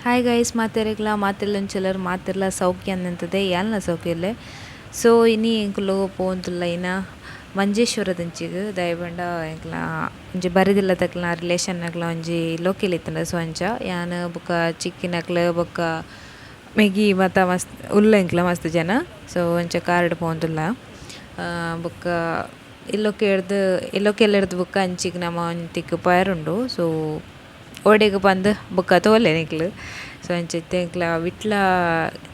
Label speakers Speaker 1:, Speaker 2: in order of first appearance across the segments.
Speaker 1: Hi guys ಮಾತೆರೆಗ್ಲ ಚಲರ್ ಮಾತೆರ್ಲ ಸೌಖ್ಯ ಅಂದಂತದೆ ಯಾಲ್ನ ಸೌಖ್ಯ ಇಲ್ಲೇ ಸೊ ಇನಿ ಎಂಕ್ಲು ಪೋಂದುಲ್ಲ ಇನ ಮಂಜೇಶ್ವರದಂಚಿಗೆ ದಯಬಂಡ ಎಂಕ್ಲ ಒಂಜಿ ಬರಿದಿಲ್ಲ ತಕ್ಲ ರಿಲೇಷನ್ನಕ್ಲ ಒಂಜಿ ಲೋಕೆಲ್ ಇತ್ತಂಡ ಸೊ ಅಂಚ ಯಾನ್ ಬೊಕ ಚಿಕ್ಕಿನಕ್ಲ್ ಬೊಕ ಮೆಗಿ ಮಾತ ಮಸ್ತ್ ಉಲ್ಲ ಎಂಕ್ಲ ಮಸ್ತ್ ಜನ. ಸೊ ಒಂಚ ಕಾರ್ಡ್ ಪೋಂದುಲ್ಲ ಆ, ಬೊಕ ಇಲ್ಲೋ ಹಿಡ್ದು ಇಲ್ಲೊಕೆ ಹಿಡ್ದು ಬೊಕ ಅಂಚಿಗ್ ನಮ ಒಂತಿಕ್ ಪಯರುಂಡು ಸೊ ಓಡೆಗ್ ಬಂದು ಬೊಕ್ಕ ತೋಲೆ ನಿಕ್ಲು. ಸೊ ಅಂಚೆತ್ತೆ ಎಂಕ್ಲ ವಿಟ್ಲ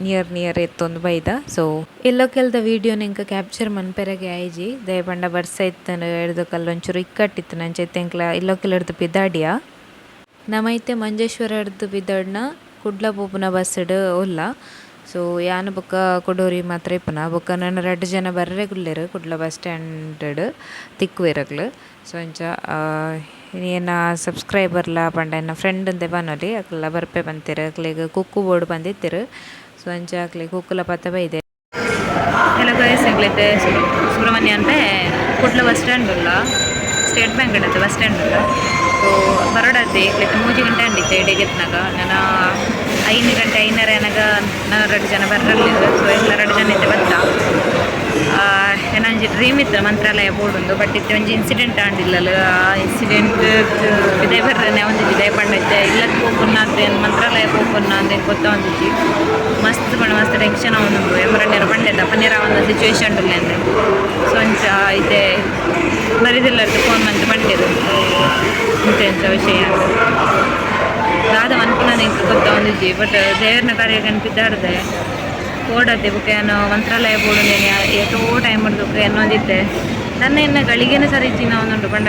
Speaker 1: ನಿಯರ್ ನಿಯರ್ ಎತ್ತೊಂದು ಬೈದ. ಸೊ ಎಲ್ಲೋ ಕೆಲ್ದ ವೀಡಿಯೋ ಎಂಕ ಕ್ಯಾಪ್ಚರ್ ಮನ್ಪೆರಗೆ ಆಯ್ಜಿ. ದಯಪಂಡ ಬರ್ಸ ಇತ್ತನ ಎಡ್ದು ಕಲ್ಲೊಂಚೂರು ಇಕ್ಕಟ್ಟಿತ್ತು ಅಂಚೆತ್ತೆ ಎಂಕ್ಲ ಎಲ್ಲೋ ಕೆಲ್ ಹಿಡ್ದು ಪಿದಾಡಿಯ ನಮೈತೆ ಮಂಜೇಶ್ವರ ಹಿಡ್ದು ಬಿದ್ದಾಡ್ನ ಕುಡ್ಲ ಪೋಪುನ ಬಸ್ಸಡ್ ಉಲ್ಲ ಸೊ ಯಾನು ಬೊಕ್ಕ ಕೊಡೋರಿ ಮಾತ್ರ ಇಪ್ಪನ ಬೊಕ್ಕ ನನ್ನ ರಡ್ಡ್ ಜನ ಬರ್ರೆ ಕುಲ್ಲೆರ್ ಕುಡ್ಲ ಬಸ್ ಸ್ಟ್ಯಾಂಡ್ ತಿಕ್ಕುವೆರಗ್ಲು ಸೊ ಅಂಚ ಏನ ಸಬ್ಸ್ಕ್ರೈಬರ್ಲ ಪಂಡ ಎನ್ನ ಫ್ರೆಂಡ್ ಅಂದೆ ಬನ್ನೋಲಿ ಅಕ್ಲೆಲ್ಲ ಬರ್ಪೆ ಬಂತೆರ್ ಅಕ್ಲೆಗ್ ಕುಕ್ಕು ಬೋರ್ಡ್ ಬಂದಿತ್ತಿರು ಸೊ ಅಂಚ ಅಕ್ಲೆಗ್ ಕುಕ್ಕುಲ ಪತ್ತ ಬೈದೆ
Speaker 2: ಎಲ್ಲ ಗೈಸ್ ಎಂಗ್ಲೈತೆ ಸುಬ್ರಹ್ಮಣ್ಯ ಅಂದ್ರೆ ಕುಡ್ಲ ಬಸ್ ಸ್ಟ್ಯಾಂಡ್ ಉಲ್ಲ ಸ್ಟೇಟ್ ಬ್ಯಾಂಕ್ ಇಡತ್ತೆ ಬಸ್ ಸ್ಟ್ಯಾಂಡ್ ಉಲ್ಲ ಸೊ ಇಕ್ಲೈತೆ ಮೂಜಿ ಗಂಟೆ ಅಂಡಿತ್ತೆ ಎಡೆಗೆತ್ನಾಗ ನಾನು ಐದು ಗಂಟೆ ಐನರ ಏನಾಗ ನಾನು ಎರಡು ಜನ ಬರಲಿಲ್ಲ ಸೊ ಎಲ್ಲ ಎರಡು ಜನ ಇದ್ದೆ ಬತ್ತ ಏನೊಂಜಿ ಡ್ರೀಮ್ ಇತ್ತು ಮಂತ್ರಾಲಯ ಬೋರ್ಡುಂದು ಬಟ್ ಇತ್ತೆ ಒಂಜಿ ಇನ್ಸಿಡೆಂಟ್ ಆಂಡಿಲ್ಲಲ್ಲ ಆ ಇನ್ಸಿಡೆಂಟ್ ವಿದಯ ಬರ್ರೆ ಒಂದು ವಿದಯ ಪಂಡೈತೆ ಇಲ್ಲದ ಹೋಗ್ಬನ್ನ ಮಂತ್ರಾಲಯ ಹೋಗ್ಬನ್ನ ಅಂತ ಗೊತ್ತ ಒಂದಿತ್ತು ಮಸ್ತ್ ಪಂಡ ಮಸ್ತ್ ಟೆನ್ಷನ್ ಅವನು ಎಮರಣ್ಣೆರ ಪಂಡೆದ ಪನ್ನೀರ ಒಂದು ಸಿಚುವೇಶನ್ ಉಳ್ಳೆಂದೆ ಸೊ ಅಂಚ ಇದೆ, ಬರಿದಿಲ್ಲ ಫೋನ್ ಮಂತ್ ಪಂಡೆದು ಎಂತ ವಿಷಯ? ದಾದ ಅನ್ಪುನ ನಿಂಗೆ ಗೊತ್ತ ಒಂದಿಜ್ಜಿ ಬಟ್ ದೇವ್ರನ ಕಾರ್ಯ ಕನ್ಪಿದ್ದಾಡ್ದೆ ಓಡತ್ತೆ, ಬುಕ್ಕೆ ಏನು ಮಂತ್ರಾಲಯ ಬೋಡು ಎಷ್ಟೋ ಟೈಮ್ ಹಿಡ್ದು ಅನ್ನೋದಿತ್ತೆ ನನ್ನ ಇನ್ನು ಗಳಿಗೆನೇ ಸರಿ ಇಜ್ಜಿನ ಒಂದುಂಟು. ಪಂಡ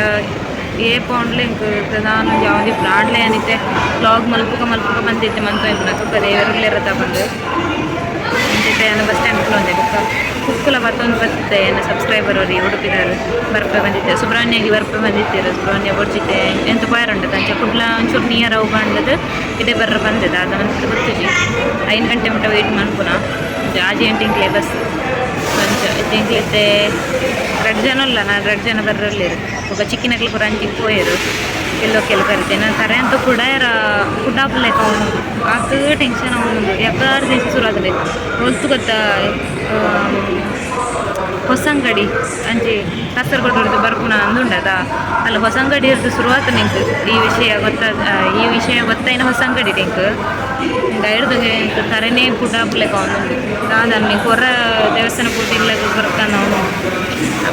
Speaker 2: ಏ ಪೌಂಡ್ಲೆ ನಾನು ಯಾವುದೇ ಪ್ರಾಡ್ಲೆ ಏನಿತ್ತೆ ಬ್ಲಾಗ್ ಮಲ್ಪುಕ ಮಲ್ಪುಕ ಬಂದಿತ್ತೆ. ಮಂತ ಇಂಪುನ ತುಕ್ಕ ದೇವರುಗಳೇ ಬಂದು. ಅಂಚಿತ್ತೆ ನಾನು ಬಸ್ ಸ್ಟ್ಯಾಂಡ್ ಒಂದೆ ಬುಕ್ಕ. ಕುಕ್ಕುಲ ಮತ್ತೊಂದು ಬರ್ತದೆ ಏನು ಸಬ್ಸ್ಕ್ರೈಬರ್ ಅವರು ಉಡುಪಿದಾರು ಬರ್ಪೆ ಬಂದಿದ್ದೆ ಸುಬ್ರಹ್ಮಣ್ಯಗೆ ಬರ್ಪೆ ಬಂದಿದ್ದೀರ? ಸುಬ್ರಹ್ಮಣ್ಯ ಬೊಡ್ಚಿತ್ತೆ ಎಂತ ಪಾಯರುಂಟು ತಂಚೆ ಕುಡ್ಲ ಒಂಚೂರು ನಿಯರ್ ಅವು ಬಂದದ್ದು ಇದೇ ಬರ್ರ ಬಂದಿದೆ. ಅದ ನಂತರ ಬರ್ತೀವಿ ಐದು ಗಂಟೆ ಮಟ್ಟ ವೆಯ್ಟ್ ಮಾಡ್ಪುನ ಆಜಿ ಎಂಟಿಂಗ್ಲೆ ಬಸ್ ಕೊಂಚ ಎಂಟಿಂಗ್ಲಿದ್ದೆ ರಡ್ ಜನ ಅಲ್ಲ ನಾನು ರಡ್ ಜನ ಬರ್ರಲ್ಲಿ ಒಬ್ಬ ಚಿಕ್ಕಿನಕ್ಲು ಪುರ ಅಂಚಿಗೆ ಪೋಯರು. ಎಲ್ಲೋ ಕೆಲ ಕರಿತೆ ನಾನು ಕರೆ ಅಂತ ಕೂಡ ಕುಡಾಪುಲೆಕ್ಕ ಅವನು ಆಗ ಟೆನ್ಷನ್ ಅವನು ಯಾಕಾರು ದಿನ ಶುರು ಆಗಲಿ ಹೊಲ್ತು ಗೊತ್ತಾ? ಹೊಸಂಗಡಿ, ಅಂಚೆ ಕಾಸರಗೋಡು ಬರ್ಪುನ ಅಂದುಂಡದ. ಅಲ್ಲ ಹೊಸಂಗಡಿ ಇರ್ದು ಶುರುವಾತ ನಿಂಕು ಈ ವಿಷಯ ಗೊತ್ತ ಈ ವಿಷಯ ಗೊತ್ತಾಯಿನ ಹೊಸಂಗಡಿ ನಿಂಕು ಗೈಡ್ದು ಕರೆನೇ ಕರೆನೇ ಪುಟಾಪುಲೆಕ್ಕ ಅವನು ದಾದ ಹೊರ ದೇವಸ್ಥಾನ ಪೂಟಿಗ್ಲಾಗ ಬರ್ತಾನ ಅವನು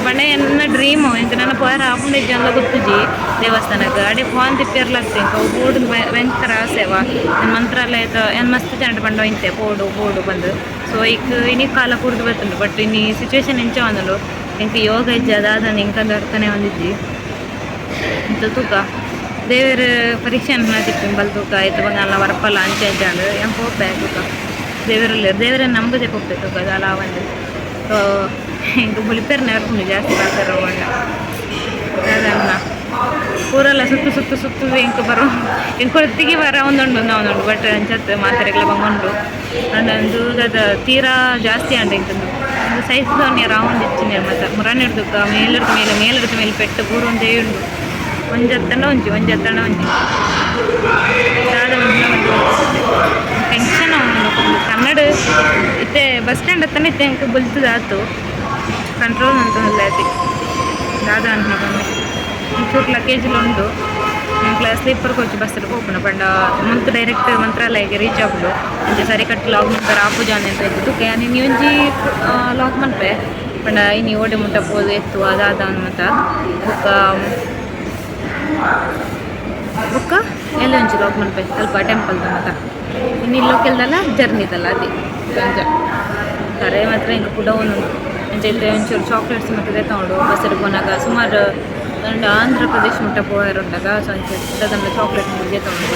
Speaker 2: ಪಂಡ ಎನ್ನ ಡ್ರೀಮು ಇಂಕ ನನ್ನ ಪೊರ ಆಪುಂಡೆ ಜನ ಗೊತ್ತುಜಿ. ದೇವಸ್ಥಾನಕ್ಕೆ ಅಡಿ ಫೋನ್ ತಿಪ್ಪಿರ್ಲಾಗ್ತಿ ಅವು ಬೋರ್ಡ್ ಭಯಂಕರ ಆಸೆವಾ. ಮಂತ್ರಾಲಯದ, ಏನು ಮಸ್ತ್ ಜನ ಪಂಡ ಇಂತೆ ಬೋರ್ಡು ಬೋರ್ಡು ಬಂದು. ಸೊ ಈಗ ಇನ್ನಿ ಕಾಲ ಕುಡ್ದು ಬರ್ತುಂಡು ಬಟ್ ಇನಿ ಸಿಚುವೇಶನ್ ಎಂಚ ಒಂದಲು ಇಂಕ ಯೋಗ ಇಜ್ಜಿ ಅದಾದ ಇಂಕಂದು ಅರ್ಥನೆ ಒಂದಿಜ್ಜಿ ಇಂತ ತೂಕ. ದೇವರ ಪರೀಕ್ಷೆ ಅನ್ನತಿತ್ತು ಬಲ್ ತೂಕ, ಆಯ್ತು ಬಂದು ಅಲ್ಲ ವರಪಲ್ಲ ಅಂಚೆ ಅಂಚೆ ಅಂದ್ರೆ ಏನು ಹೋಗ್ತಾ ತೂಕ? ದೇವರಲ್ಲಿ, ದೇವರನ್ನು ನಂಬದೆ ಹೋಗ್ತೈತೆ ತೂಕ, ಅಲ್ಲ ಒಂದು ಸೊ ಮುಳಿಪೇರ್ನ ಇರ್ಕೊಂಡು ಜಾಸ್ತಿ ಬರ್ತಾರೆ ಅದನ್ನ ಊರೆಲ್ಲ, ಸುತ್ತು ಸುತ್ತು ಸುತ್ತು ಇಂಕ ಬರೋ. ಇಂಕ ಹೊತ್ತಿಗೆ ಬರ ಒಂದೊಂದು ಒಂದೊಂದು ಬಟ್ ಅಂಚತ್ತೆ ಮಾತ್ರೆಗಳ ಬಂಗೊಂಡು ಅಂದು ಅದು ತೀರಾ ಜಾಸ್ತಿ ಅಂಡ ಇಂಕಂದು ಒಂದು ಸೈಜ್ ನೀರು ರೌಂಡ್ ಇಚ್ಚಿನ ಮತ್ತೆ ಮುರಾನ್ ಹಿಡ್ದಕ್ಕ ಮೇಲಿಡ್ದ ಮೇಲೆ ಮೇಲಿಡ್ದ ಮೇಲೆ ಪೆಟ್ಟು ಪೂರ ಒಂದೇ ಉಂಡು ಒಂಜಿ ಹತ್ತಂಡ ಒಂಜಿ ಒಂಜಿ ಹತ್ತಂಡ ಒಂಜಿ ಟೆನ್ಷನ್ ಕನ್ನಡ ಇತ್ತೆ ಬಸ್ ಸ್ಟ್ಯಾಂಡ್ ಹತ್ತನೇ ಇತ್ತೆ ಇಂಕ ಬುಲ್ತದಾತು ಕಂಟ್ರೋಲ್ ಅಂತ ಅಲ್ಲ ದಾದ ಅಂತ ಒಂಚೂರು ಲಗೇಜ್ಲು ಉಂಟು. ಇಂಕ್ಲ ಸ್ಲೀಪರ್ ಕೋಚ್ ಬಸ್ ಹೋಗೋಣ ಪಂಡ ಮಂತ್ ಡೈರೆಕ್ಟ್ ಮಂತ್ರಾಲಯಗೆ ರೀಚ್ ಆಗುದು ಒಂಜಿ ಸರಿ ಕಟ್ ಲಾಗ್ ಮಾಡ್ತಾರೆ ಆಪುಜಾನೆ ಅಂತ ಇದ್ದು ನೀನು ಒಂಜಿ ಲಾಗ್ ಮನ್ಪೆ ಪಂಡ ಇನಿ ಓಡಿ ಮುಟ್ಟ ಪೋದು ಎತ್ತು ಅದಾದ ಮತ್ತ ಬುಕ್ಕ ಬುಕ್ಕ ಎಲ್ಲ ಒಂಚು ಲಾಗ್ ಮನ್ಪೆ ಸ್ವಲ್ಪ ಟೆಂಪಲ್ದ ಮತ್ತ ಇನ್ನು ಇಲ್ಲೋ ಕೆಲ್ದಲ್ಲ ಜರ್ನಿದಲ್ಲ ಅದೇ. ಸಂಜೆ ಕರೆ ಮಾತ್ರ ಹಿಂಗೆ ಕೂಡ ಒಂದು ಅಂಚೆ ಇಲ್ಲದೆ ಒಂಚೂರು ಚಾಕ್ಲೇಟ್ಸ್ ಮತ್ತೆ ತಗೊಂಡು ಬಸ್ಸಲ್ಲಿ ಪೋನಾಗ ಸುಮಾರು ಆಂಧ್ರ ಪ್ರದೇಶ್ ಮುಟ್ಟ ಪೋಯರುಂಡಾಗ ಸೊ ಅಂಚೆ ಚಾಕ್ಲೇಟ್ ಮುದ್ದೆ ತಗೊಂಡು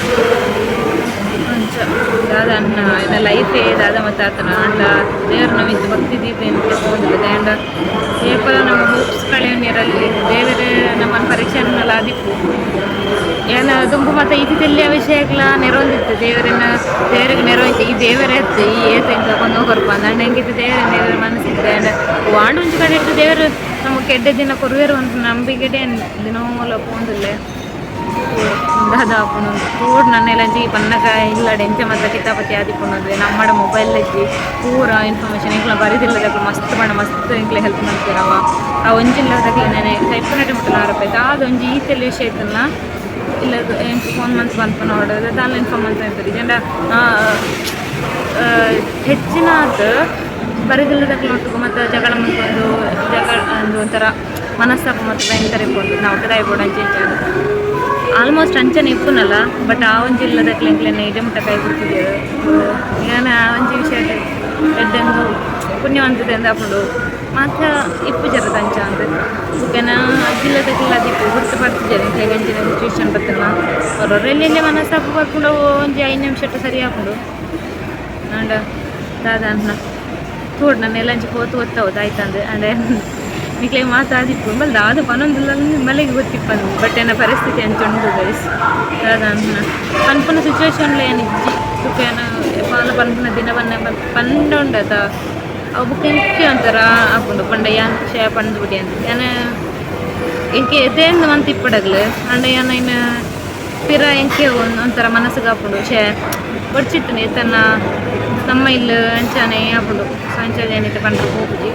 Speaker 2: ಅಂಚ ದಾದ ಅನ್ನ ಇನ್ನ ಲೈಫೇ ದಾದ ಮತ್ತೆ ಆತನ ಅಂಡ ದೇವ್ರ ನಾವು ಇದು ಭಕ್ತಿ ದೀಪ ಏನು ತಗೊಂಡಿಲ್ಲ ಅಂಡ ಏಪಲ ನಮ್ಮ ಹೋಪ್ಸ್ ಕಳೆಯೋನಿರಲ್ಲಿ ದೇವರೇ ನಮ್ಮನ್ನು ಪರೀಕ್ಷೆಯನ್ನೆಲ್ಲ ಆದಿಪ್ಪು ಏನ ತುಂಬ ಮತ್ತೆ ಇದಿದೆಲ್ಲ ವಿಷಯಗಳ ನೆರವೊಂದಿತ್ತು. ದೇವರನ್ನ ದೇವರಿಗೆ ನೆರವಂತೆ ಈ ದೇವರೇ ಹತ್ತು, ಈ ಏತ ಇಂಕ ಹೋಗರ್ಪ ಅಂದ ಹೆಂಗಿತ್ತು ದೇವರ ದೇವರ ಮನಸ್ಸಿದ್ದೆ ಅಂಡ ಒಂಚು ಕಡೆ ಇಟ್ಟು ದೇವರು ನಮಗೆ ಕೆಡ್ಡ ದಿನ ಕೊರುವೆರು ಒಂದು ನಂಬಿಕೆಡೆ ದಿನೋ ಮೂಲ ಹಾಕೊಂಡು ಪೂರ್ ನನ್ನೆಲ್ಲ ಜಿ ಪನ್ನಗ ಇಲ್ಲ, ಡೆಂಚೆ ಮಾತ್ರ ಕಿತಾಪತಿ ಆದಿಕೊಂಡ್ರೆ ನಮ್ಮಡ ಮೊಬೈಲ್ ಅಜ್ಜಿ ಪೂರ ಇನ್ಫಾರ್ಮೇಷನ್ ಇಂಕ್ಲ ಬರಿದಿಲ್ಲದಾಗ ಮಸ್ತ್ ಬಣ್ಣ ಮಸ್ತ್ ಇಂಕ್ಲೆ ಹೆಲ್ಪ್ ಮಾಡ್ತೀರವ ಆ ಒಂಜಿಲ್ಲದಾಗಲಿ ನೆನೆ ಕೈಪುನಟೆ ಮುಟ್ಟಲ ಆರಬೇಕು ಅದು ಒಂಜಿ ಈ ತಲೆ ವಿಷಯ ಇತ್ತಲ್ಲ ಇಲ್ಲ ಫೋನ್ ಮಂತ್ ಬಂತು ನೋಡೋದು. ದಾಲ ಇನ್ಫಾರ್ಮ್ ಅಂತ ಇರ್ತದೆ ಜಂಡ ಹೆಚ್ಚಿನ ಬರಿದಿಲ್ಲದಾಗ ಒಟ್ಟಿಗೆ ಮತ್ತು ಜಗಳ ಮತ್ತೊಂದು ಜಗಳ, ಒಂದು ಒಂಥರ ಮನಸ್ತಾಪ ಮತ್ತು ಭಯಂಕರ ಇರ್ಬೋದು. ನಾವು ಕದಾಯ ಬೋರ್ಡ್ ಅಂಚೆ ಆಗುತ್ತೆ ಆಲ್ಮೋಸ್ಟ್ ಅಂಚನೆ ಇಪ್ಪುನಲ್ಲ ಬಟ್ ಆ ಒಂಜಿ ಇಲ್ಲದಕ್ಕೆ ಕ್ಲೆಂಕ್ಲೆನೆ ಇಡೆ ಮುಟ್ಟ ಕೈ ಬಿಡ್ತಿದ್ದೇವೆ ನಾನು ಆ ಒಂಜಿ ವಿಷಯ ಎಡ್ಡೆಂದು ಪುಣ್ಯವಂತದೆ ಅಂತ ಹಾಕೊಂಡು ಮಾತ್ರ ಇಪ್ಪು ಜರದ ಅಂಚ ಅಂತ. ಬುಕ್ಕನ ಅಜ್ಜಿಲ್ಲದಕ್ಕೆಲ್ಲ ಅದಿಪ್ಪು ಗುರ್ತು ಬರ್ತಿದ್ದಾರೆ ಹೇಗಂಚಿನ ಸಿಚುವೇಶನ್ ಬರ್ತಲ್ಲ ಅವ್ರವ್ರು ಎಲ್ಲೆಲ್ಲಿ ಬರ್ಕೊಂಡು ಒಂಜಿ ಐದು ನಿಮಿಷ ಸರಿ ಹಾಕೊಂಡು ಅಂಡ ದಾದ ಅನ್ನ ತೋಡ್ ನನ್ನ ಎಲ್ಲಂಚಿ ಹೋತು ಒತ್ತವದು ಆಯ್ತಂದು ಅಂದ್ರೆ ನಿಕ್ಲೆ ಮಾತಾದಿಪ್ಪು ಬಲ್ ಅದು ಪನೊಂದುಲ್ಲ ಮಲೆಗೆ ಗೊತ್ತಿಪ್ಪಂದು ಬಟ್ ಏನ ಪರಿಸ್ಥಿತಿ ಅಂಚುಂಡು ಗೈಸ್ ದಾದ ಪನ್ಪುನ ಸಿಚುವೇಶನ್ ಏನು ಏನಿಜ್ಜಿ ಸುಖೇನ ಪಾಲ ಪನ್ಪುನ ದಿನ ಬನ್ನ ಪಂಡ ಉಂಡದ ಅವು ಬುಕ್ ಇಂಕಿ ಅಂತಾರ ಹಾಕೊಂಡು ಪಂಡ ಯಾನ್ ಶೇ ಪಂಡ್ ಬಿಡಿ ಅಂತ. ಏನ ಎಂಕೆ ಎದೇಂದು ಅಂತ ಇಪ್ಪಡಗ್ಲು? ಅಂಡ ಏನ ಪಿರ ಒಂದು ಒಂಥರ ಮನಸ್ಸಿಗೆ ಹಾಕೊಂಡು ಶೇ ಬಡ್ಚಿಟ್ಟು ತನ್ನ ನಮ್ಮ ಇಲ್ಲಿ ಅಂಚಾನೆ ಹಾಕೊಂಡು ಸಂಚಾನೆ ಏನಿತ್ತು ಪಂಡ್ರೆ ಹೋಗುಜಿ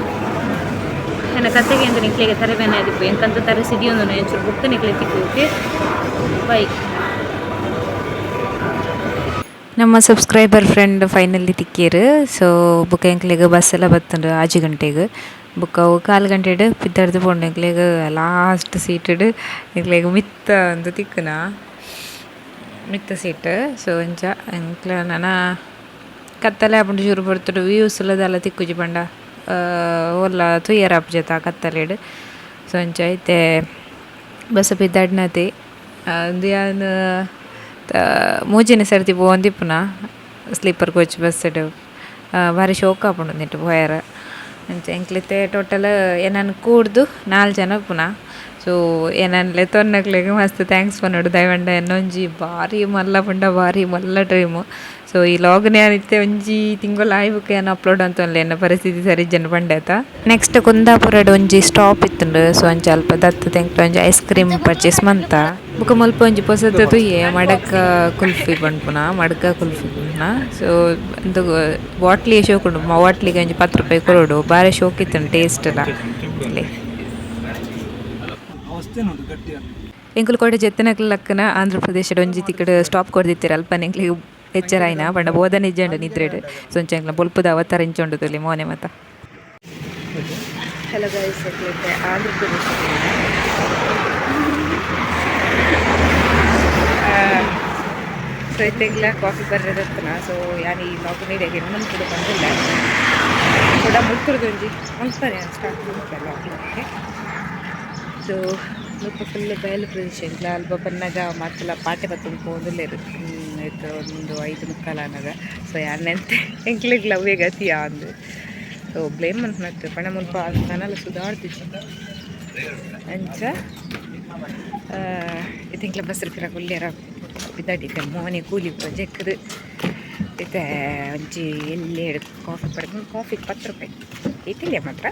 Speaker 2: ನನ್ನ ಕತೆಗೆ ಅಂತ ನಿಕ್ಲಿಗೆ ತರಬೇನೆ ಆದಿಪ್ಪು. ಎಂಕಂತ ತರ ಸಿಡಿಯೊಂದು ಒಂಚೂರು ಬುಕ್ ನಿಕ್ಲೆ ತಿಕ್ಕೋಕೆ ಬೈ
Speaker 1: ನಮ್ಮ ಸಬ್ಸ್ಕ್ರೈಬರ್ ಫ್ರೆಂಡ್ ಫೈನಲಿ ತಿಕ್ಕೇರು. ಸೊ ಬುಕ್ಕ ಎಂಕ್ಲೆಗ್ ಬಸ್ ಎಲ್ಲ ಬತ್ತಂಡು ಆಜಿ ಗಂಟೆಗೆ. ಬುಕ್ಕ ಕಾಲು ಗಂಟೆಡ್ ಪಿದ್ದಾಡ್ದು ಪೋಂಡು ಎಂಕ್ಲೆಗ್ ಲಾಸ್ಟ್ ಸೀಟಡ್ ಎಂಕ್ಲೆಗ್ ಮಿತ್ತ ಒಂದು ತಿಕ್ಕುನ? ಮಿತ್ತ ಸೀಟ್ ಸೊ ಎಂಚ, ಎಂಕ್ಲ ನನ ಕತ್ತಲೆ ಆಪುಂಡು ಶುರು ಪಡ್ತುಡು ವ್ಯೂಸ್ ಇಲ್ಲದೆಲ್ಲ ತಿಕ್ಕುಜಿ ಪಂಡ. ಒಲ್ಲ ತುಯ್ಯರ ಅಪ್ಜೆತ ಕತ್ತಲೆಡ್ ಸೊ ಅಂಚ ಐತೆ ಬಸ ಪಿದ್ದಾಡ್ನತಿ ಅದು ಯಾನು ಮೂಜಿನ ಸರ್ತಿ ಪೋಂದಿಪ್ಪುನ ಸ್ಲೀಪರ್ ಕೋಚ್ ಬಸ್ ಭಾರಿ ಶೋಕ ಆಪುಂಡು ನಿಟ್ಟು ಪೋಯರ ಅಂಚ ಎಂಕ್ಲಿತೆ ಟೋಟಲ್ ಏನನ್ನು ಕೂಡ್ದು ನಾಲ್ಕು ಜನ ಪುನ. ಸೊ, ಏನನ್ಲೆ ತೊನ್ನಕ್ಲೆಗ್ ಮಸ್ತ್ ಥ್ಯಾಂಕ್ಸ್ ಪನ್ನೋಡು ದಯವಂಡ ಎನ್ನೊಂಜಿ ಭಾರಿ ಮಲ್ಲ ಪಂಡ ಭಾರಿ ಮಲ್ಲ ಟೈಮು ಸೊ ಈ ಲಾಗ್ನೇ ಅನಿತ್ತೆ ಒಂಜಿ ತಿಂಗಳು ಆಯ್ಬೇಕು ಏನು ಅಪ್ಲೋಡ್ ಅಂತೊನ್ಲೆ ಎನ್ನ ಪರಿಸ್ಥಿತಿ ಸರಿ ಜನ ಪಂಡೇತ ನೆಕ್ಸ್ಟ್ ಕುಂದಾಪುರಡ್ ಒಂಜಿ ಸ್ಟಾಪ್ ಇತ್ತುಂಡು, ಸೊ, ಒಂಜಿ ಅಲ್ಪ ದತ್ತ ತೆಂಕ್ಲ, ಒಂಜಿ ಐಸ್ ಕ್ರೀಮ್ ಪರ್ಚೇಸ್ ಮಂತ. ಬುಕ ಮುಲ್ಪ ಒಂಜಿ ಪೊಸತ್ತು ಏ ಮಡಕ ಕುಲ್ಫಿ ಪಂಡ್ಪುನ ಮಡಕ ಕುಲ್ಫಿ ಪಂಡ್ನ ಸೊ ಒಂದು ಶೋಕ್ ಶೋಕುಂಡು ಬಾಟ್ಲಿಗೆ ಒಂಜಿ ಪತ್ತು ರೂಪಾಯಿ ಕೊರೋಡು ಬಾರಿ ಇತ್ತು ಟೇಸ್ಟ್ ಎಲ್ಲ. ಎಂಕುಲು ಕೊಡೆ ಜೆತ್ತನಕ್ಲ ಲಕ್ಕನ ಆಂಧ್ರ ಪ್ರದೇಶದ ಒಂಜಿ ತಿಕ್ಕಡ್ ಸ್ಟಾಪ್ ಕೊಡ್ದಿತ್ತೀರ? ಅಲ್ಪ ಎಂಕ್ಲಿ ಎಚ್ಚರ ಆಯ್ನ ಪಂಡ ಬೋಧನೆ ಇಜ್ಜಂಡು ನಿದ್ರೆಡ್. ಸೊಂಚ ಎಂಕ್ಲ ಬೊಲ್ಪುದ ಅವತಾರ ಇಂಚೊಂಡು ತುಲಿ ಮೋನೆ ಮತ. Hello guys Andhra Pradesh. So ಇತ್ತೆಗ್ಲ coffee ಬರ್ರದತ್ತನ ಸೊ ಯಾನಿ ಈ ಲಾಗ್ ನೀಡೆ ಇನ್ನೊಂದು ಕೂಡ ಬಂದಿಲ್ಲ. ಕೂಡ ಮುಲ್ಕುರ್ದು ಒಂಜಿ ಮುಲ್ಪನೆ ಸ್ಟಾರ್ಟ್ ಮುಲ್ಪಲ್ಲ ಲಾಗಿಗೆ ಸೊ ಮುಲ್ಪ ಫುಲ್ ಬಯಲು ಪ್ರದೇಶ ಇಲ್ಲ ಅಲ್ಪ ಬನ್ನಗ ಮತ್ತಲ ಪಾಟೆ ಬತ್ತೊಂದು ಪೋಂದುಲ್ಲೇರು ಇತ್ತು ಒಂದು ಐದು ಮುಕ್ಕಾಲ ಅನ್ನಗ ಸೊ ಯಾನೆಂತೆ ಎಂಕ್ಲಿಗ್ ಲವ್ವೆ ಗತಿಯ ಅಂದು ಸೊ ಬ್ಲೇಮ್ ಅಂತ ಮತ್ತೆ ಪಣ ಮುಲ್ಪ ನನೆಲ್ಲ ಸುಧಾರ್ತಿತ್ತು ಅಂಚ ಇದಿಂಕ್ಲ ಬಸ್ರು ಪಿರ ಕುಲ್ಲೇರ ಬಿದ್ದಾಡಿದ್ದೆ ಮೋನೆ ಕೂಲಿ ಪ್ರೊಜೆಕ್ಟ್ ಇತ್ತೆ ಒಂಜಿ ಎಲ್ಲಿ ಕಾಫಿ ಪಡ್ಕೊಂಡು ಕಾಫಿ ಪತ್ತು ರೂಪಾಯಿ ಇಟ್ಟಿಲ್ಲ ಮಾತ್ರ